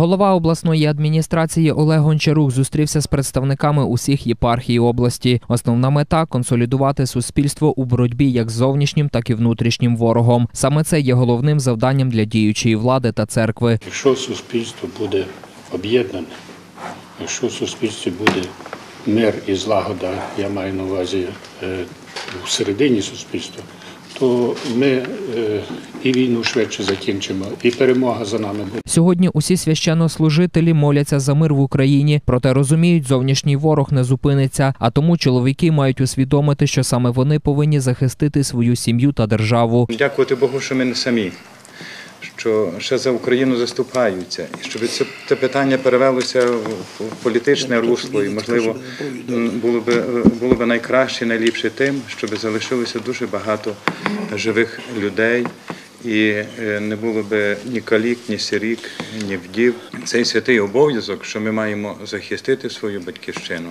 Голова обласної адміністрації Олег Гончарук зустрівся з представниками усіх єпархій області. Основна мета консолідувати суспільство у боротьбі як з зовнішнім, так і внутрішнім ворогом. Саме це є головним завданням для діючої влади та церкви. Якщо суспільство буде об'єднане, якщо в суспільстві буде мир і злагода, я маю на увазі е, всередині суспільства, то ми е, і війну швидше закінчимо, і перемога за нами буде. Сьогодні усі священнослужителі моляться за мир в Україні, проте розуміють, зовнішній ворог не зупиниться. А тому чоловіки мають усвідомити, що саме вони повинні захистити свою сім'ю та державу. Дякувати Богу, що ми не самі, що ще за Україну заступаються, і щоб це, це питання перевелося в, політичне русло, і можливо було би було би найкраще, найліпше тим, щоб залишилося дуже багато живих людей. І е, не було би ні калік, ні сирік, ні вдів. Цей святий обов'язок, що ми маємо захистити свою батьківщину.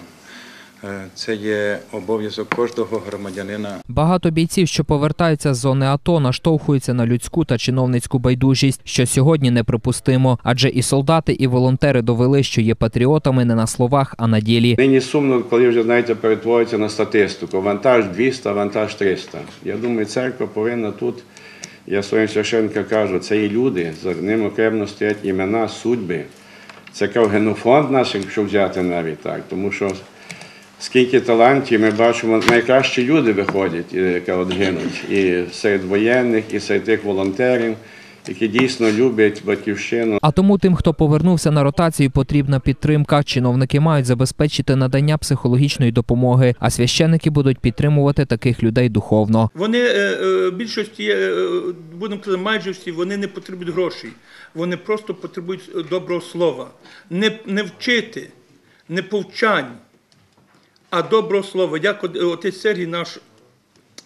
Е, Це є обов'язок кожного громадянина Багато бійців, що повертаються з зони АТО, наштовхуються на людську та чиновницьку байдужість, що сьогодні неприпустимо. Адже і солдати, і волонтери довели, що є патріотами не на словах, а на ділі. Нині сумно, коли вже знаєте, перетворюється на статистику. Вантаж 200, вантаж 300. Я думаю, церква повинна тут. Я своїм священникам кажу, це є люди, за ними окремо стоять імена, судьби. Це генофонд наш, якщо взяти навіть так. Тому що скільки талантів ми бачимо, найкращі люди виходять, е, яка от гинуть. І серед воєнних, і серед тих волонтерів, які дійсно люблять батьківщину. А тому тим, хто повернувся на ротацію, потрібна підтримка. Чиновники мають забезпечити надання психологічної допомоги, а священники будуть підтримувати таких людей духовно. Вони е, е, більшості, будемо казати, майже всі, вони не потребують грошей. Вони просто потребують доброго слова. Не, не вчити, не повчань, а доброго слова. Як отець Сергій наш,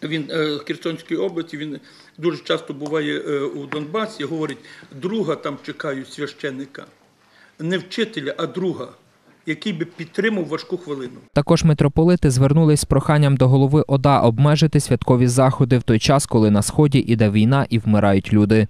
він е, з Херсонської області, він дуже часто буває е, у Донбасі, говорить, друга там чекають священника. Не вчителя, а друга, який би підтримав важку хвилину. Також митрополити звернулись з проханням до голови ОДА обмежити святкові заходи в той час, коли на сході іде війна і вмирають люди.